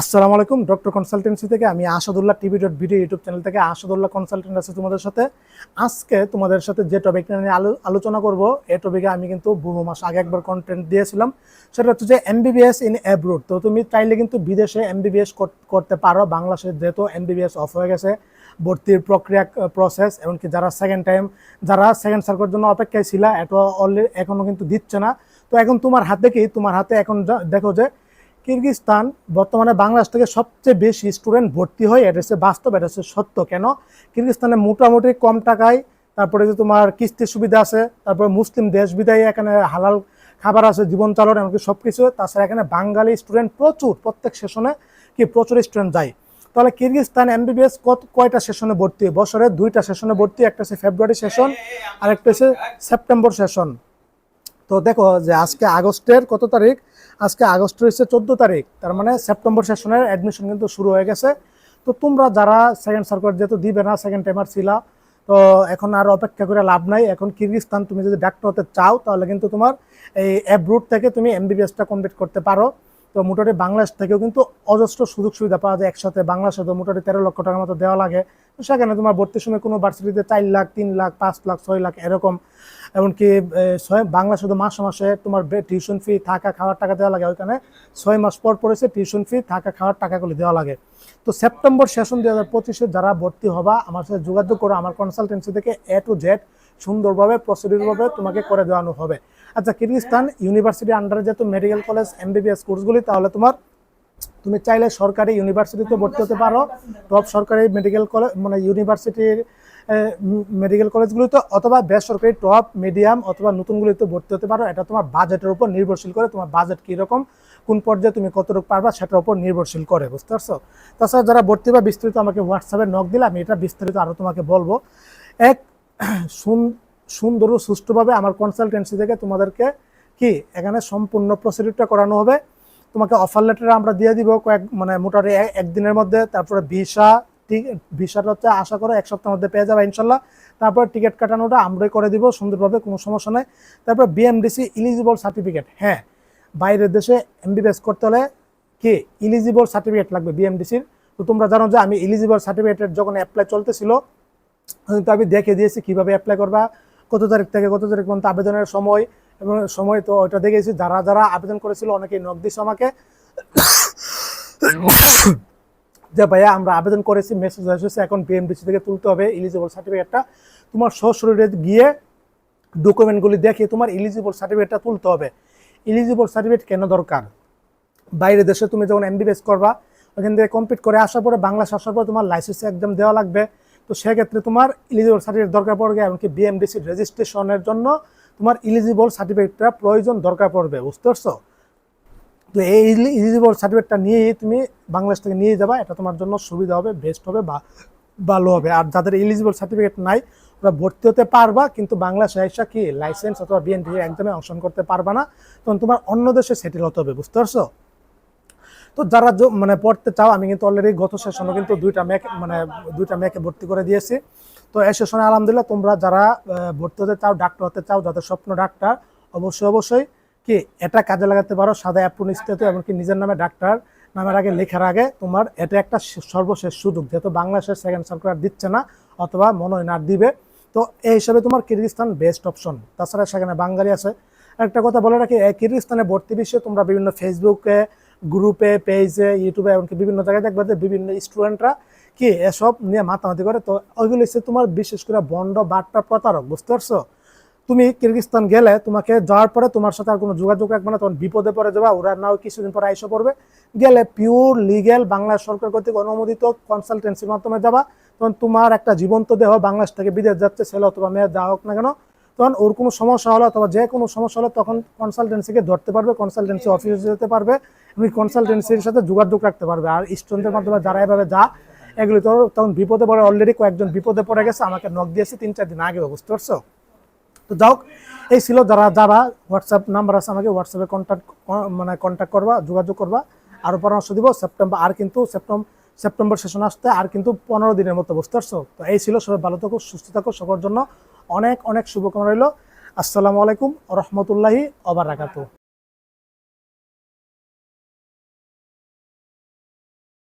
আসসালামু আলাইকুম, doctor consultancy থেকে আমি Asadullah TV dot video YouTube channel থেকে আসাদুল্লাহ কনসালটেন্ট আছে তোমাদের সাথে। আজকে তোমাদের সাথে যে টপিকটা নিয়ে আলো- আলোচনা করব এই টপিকে আমি কিন্তু বহু মাস আগে একবার কন্টেন্ট দিয়েছিলাম। সেটা হচ্ছে যে এমবিবিএস ইন অ্যাব্রুড তো তুমি চাইলে কিন্তু বিদেশে এমবিবিএস করতে পারো। বাংলাদেশে যেহেতু এমবিবিএস অফ হয়ে গেছে, ভর্তির প্রক্রিয়া প্রসেস এমনকি যারা সেকেন্ড টাইম যারা সেকেন্ড সার্কের জন্য অপেক্ষায় ছিল এটা অলরেডি এখনও কিন্তু দিচ্ছে না। তো এখন তোমার হাতে কি? তোমার হাতে এখন দেখো যে কিরগিজস্তান বর্তমানে বাংলাদেশ থেকে সবচেয়ে বেশি স্টুডেন্ট ভর্তি হয়। এটা হচ্ছে বাস্তব, এটা হচ্ছে সত্য। কেন? কিরগিজস্তানে মোটামুটি কম টাকায়, তারপরে যে তোমার কিস্তির সুবিধা আছে, তারপরে মুসলিম দেশ বিদায়, এখানে হালাল খাবার আছে জীবন চালন এমনকি সব কিছু তাছাড়া এখানে বাঙালি স্টুডেন্ট প্রচুর, প্রত্যেক সেশনে কি প্রচুর স্টুডেন্ট যায়। তাহলে কিরগিজস্তান এমবিবিএস কত, কয়টা সেশনে ভর্তি? বছরে দুইটা সেশনে ভর্তি, একটা হচ্ছে ফেব্রুয়ারি সেশন আর একটা হচ্ছে সেপ্টেম্বর সেশন তো দেখো যে আজকে আগস্টের কত তারিখ? আজকে আগস্ট হচ্ছে চোদ্দ তারিখ। তার মানে সেপ্টেম্বর সেশনের অ্যাডমিশন কিন্তু শুরু হয়ে গেছে। তো তোমরা যারা সেকেন্ড সার্কুলার যেহেতু দিবে না সেকেন্ড টাইমার ছিলা, তো এখন আর অপেক্ষা করে লাভ নাই। এখন কিরগিস্তান তুমি যদি ডাক্তার হতে চাও, তাহলে কিন্তু তোমার এই অ্যাব্রুট থেকে তুমি এমবিবিএসটা কমপ্লিট করতে পারো। তো মোটামুটি বাংলাদেশ থেকেও কিন্তু অজস্র সুযোগ সুবিধা পাওয়া যায় একসাথে। বাংলাদেশে তো মোটামুটি তেরো লক্ষ টাকার মতো দেওয়া লাগে। তো সেখানে তোমার ভর্তির সময় কোনো ভার্সিটিতে চার লাখ, তিন লাখ, পাঁচ লাখ, ছয় লাখ এরকম। এমনকি ছয় বাংলা শুধু মাসে মাসে তোমার টিউশন ফি থাকা, খাওয়ার টাকা দেওয়া লাগে। ওইখানে ছয় মাস পর পড়েছে টিউশন ফি থাকা, খাওয়ার টাকাগুলি দেওয়া লাগে। তো সেপ্টেম্বর সেশন দুই হাজার পঁচিশে যারা ভর্তি হবা, আমার সাথে যোগাযোগ করো। আমার কনসালটেন্সি থেকে এ টু জেড সুন্দরভাবে প্রসিডিউরভাবে তোমাকে করে দেওয়ানো হবে। আচ্ছা কিরগিস্তান ইউনিভার্সিটি আন্ডারে যেহেতু মেডিকেল কলেজ এমবিবিএস কোর্সগুলি তাহলে তোমার তুমি চাইলে সরকারি ইউনিভার্সিটিতে ভর্তি হতে পারো। টপ সরকারি মেডিকেল কলেজ মানে ইউনিভার্সিটির মেডিকেল কলেজগুলিতে অথবা বেসরকারি টপ মিডিয়াম অথবা নতুনগুলিতে ভর্তি হতে পারো। এটা তোমার বাজেটের উপর নির্ভরশীল করে তোমার বাজেট কীরকম, কোন পর্যায়ে তুমি কতটুকু পারবা সেটার উপর নির্ভরশীল করে, বুঝতে পারছ? তাছাড়া যারা ভর্তি বা বিস্তারিত আমাকে হোয়াটসঅ্যাপে নক দিলে আমি এটা বিস্তারিত আরও তোমাকে বলব। এক সুন্দর ও সুষ্ঠুভাবে আমার কনসালটেন্সি থেকে তোমাদেরকে কি, এখানে সম্পূর্ণ প্রসিডিউরটা করানো হবে। তোমাকে অফার লেটার আমরা দিয়ে দিব কয়েক মানে মোটামুটি একদিনের মধ্যে। তারপরে ভিসা ভিসাটা হচ্ছে আশা করো এক সপ্তাহের মধ্যে পেয়ে যাবে ইনশাল্লাহ। তারপর টিকিট কাটানোটা আমরাই করে দিব, সুন্দরভাবে কোনো সমস্যা নেই। তারপর বিএমডিসি ইলিজিবল সার্টিফিকেট হ্যাঁ। বাইরের দেশে এমবিবিএস করতে হলে কি ইলিজিবল সার্টিফিকেট লাগবে বিএমডিসির তো তোমরা জানো যে আমি ইলিজিবল সার্টিফিকেটের যখন অ্যাপ্লাই চলতেছিল তো আমি দেখে দিয়েছি কীভাবে অ্যাপ্লাই করবা, কত তারিখ থেকে কত তারিখ পর্যন্ত আবেদনের সময়, এবং সময় তো ওটা দেখেছি, যারা যারা আবেদন করেছিল অনেকেই নক দিচ্ছে আমাকে। যে ভাইয়া, আমরা আবেদন করেছি মেসেজ এসেছে এখন বিএমডিসি থেকে তুলতে হবে ইলিজিবল সার্টিফিকেটটা তোমার সশরীরে গিয়ে ডকুমেন্টগুলি দেখে তোমার ইলিজিবল সার্টিফিকেটটা তুলতে হবে। ইলিজিবল সার্টিফিকেট কেন দরকার? বাইরে দেশে তুমি যখন এমবিবিএস করবা, ওখান থেকে কমপ্লিট করে আসার পরে বাংলা আসার পরে তোমার লাইসেন্স একদম দেওয়া লাগবে। তো সেক্ষেত্রে তোমার ইলিজিবল সার্টিফিকেট দরকার পড়বে এমনকি বিএমডিসি রেজিস্ট্রেশনের জন্য তোমার ইলিজিবল সার্টিফিকেটটা প্রয়োজন দরকার পড়বে, বুঝতে পারছ? তো এই ইলিজিবল সার্টিফিকেটটা নিয়েই তুমি বাংলাদেশ থেকে নিয়ে যাবা, এটা তোমার জন্য সুবিধা হবে বেস্ট হবে বা ভালো হবে। আর যাদের ইলিজিবল সার্টিফিকেট নাই, ওরা ভর্তি হতে পারবা, কিন্তু বাংলা সাহিসা কি লাইসেন্স অথবা বিএনপি একদমই অংশগ্রহণ করতে পারবা না, তখন তোমার অন্য দেশে সেটেল হতে হবে, বুঝতে পারছ? তো যারা মানে পড়তে চাও, আমি কিন্তু অলরেডি গত সেশনে কিন্তু দুইটা মেয়েকে মানে দুইটা মেয়েকে ভর্তি করে দিয়েছি। তো এই সেশনে আলহামদুলিল্লাহ তোমরা যারা ভর্তি হতে চাও ডাক্তার হতে চাও, যাদের স্বপ্ন ডাক্তার অবশ্যই অবশ্যই কি এটা কাজে লাগাতে পারো, সাদা অ্যাপ্রুন স্টেতে এমনকি নিজের নামে ডাক্তার নামের আগে লেখার আগে তোমার এটা একটা সর্বশেষ সুযোগ, যেহেতু বাংলাদেশের সেকেন্ড সার্কুলার দিচ্ছে না, অথবা মনোনয়ন আর দিবে। তো এই হিসাবে তোমার কিরগিস্তান বেস্ট অপশন তাছাড়া সেখানে বাঙালি আছে। একটা কথা বলে রাখি কিরগিস্তানে ভর্তি বিষয়ে তোমরা বিভিন্ন ফেসবুকে গ্রুপে, পেজে, ইউটিউবে, এমনকি বিভিন্ন জায়গায় দেখবে যে বিভিন্ন স্টুডেন্টরা কি এসব নিয়ে মাতামাতি করে। তো ওইগুলো হচ্ছে তোমার বিশেষ করে বন্ড বাট্টা প্রতারক, বুঝতে পারছ? তুমি কিরগিস্তান গেলে তোমাকে যাওয়ার পরে তোমার সাথে আর কোনো যোগাযোগ রাখবে না, তখন বিপদে পড়ে যাবা, ওরা নাও কিছুদিন পরে আইসা পড়বে। গেলে পিওর লিগেল বাংলা সরকার কর্তৃক অনুমোদিত কনসালটেন্সির মাধ্যমে যাবা, তখন তোমার একটা জীবন্ত দেহ বাংলাদেশ থেকে বিদেশ যাচ্ছে, ছেলে অথবা মেয়ে, যা হোক না কেন তখন ওর কোনো সমস্যা হলো অথবা যে কোনো সমস্যা হলে তখন কনসালটেন্সিকে ধরতে পারবে কনসালটেন্সি অফিসে যেতে পারবে তুমি কনসালটেন্সির সাথে যোগাযোগ রাখতে পারবে। আর স্টুডেন্টের মাধ্যমে যারা এভাবে যা এগুলি তো তখন বিপদে পড়ে অলরেডি কয়েকজন বিপদে পড়ে গেছে আমাকে নক দিয়েছে তিন চার দিন আগে বুঝতে পারছ? তো হোক এই ছিল যারা যারা হোয়াটসঅ্যাপ নাম্বার আছে আমাকে হোয়াটসঅ্যাপে কন্ট্যাক্ট মানে কন্ট্যাক্ট করবা যোগাযোগ করবা। আরও পরামর্শ দিব সেপ্টেম্বর আর কিন্তু সেপ্টেম্বর সেপ্টেম্বর সেশন আসতে আর কিন্তু পনেরো দিনের মতো বুঝতে পারছ? তো এই ছিল সবাই ভালো থাকো সুস্থ থাকো সবার জন্য অনেক অনেক শুভকামনা রইল। আসসালামু আলাইকুম রহমতুল্লাহি অবরাকাতু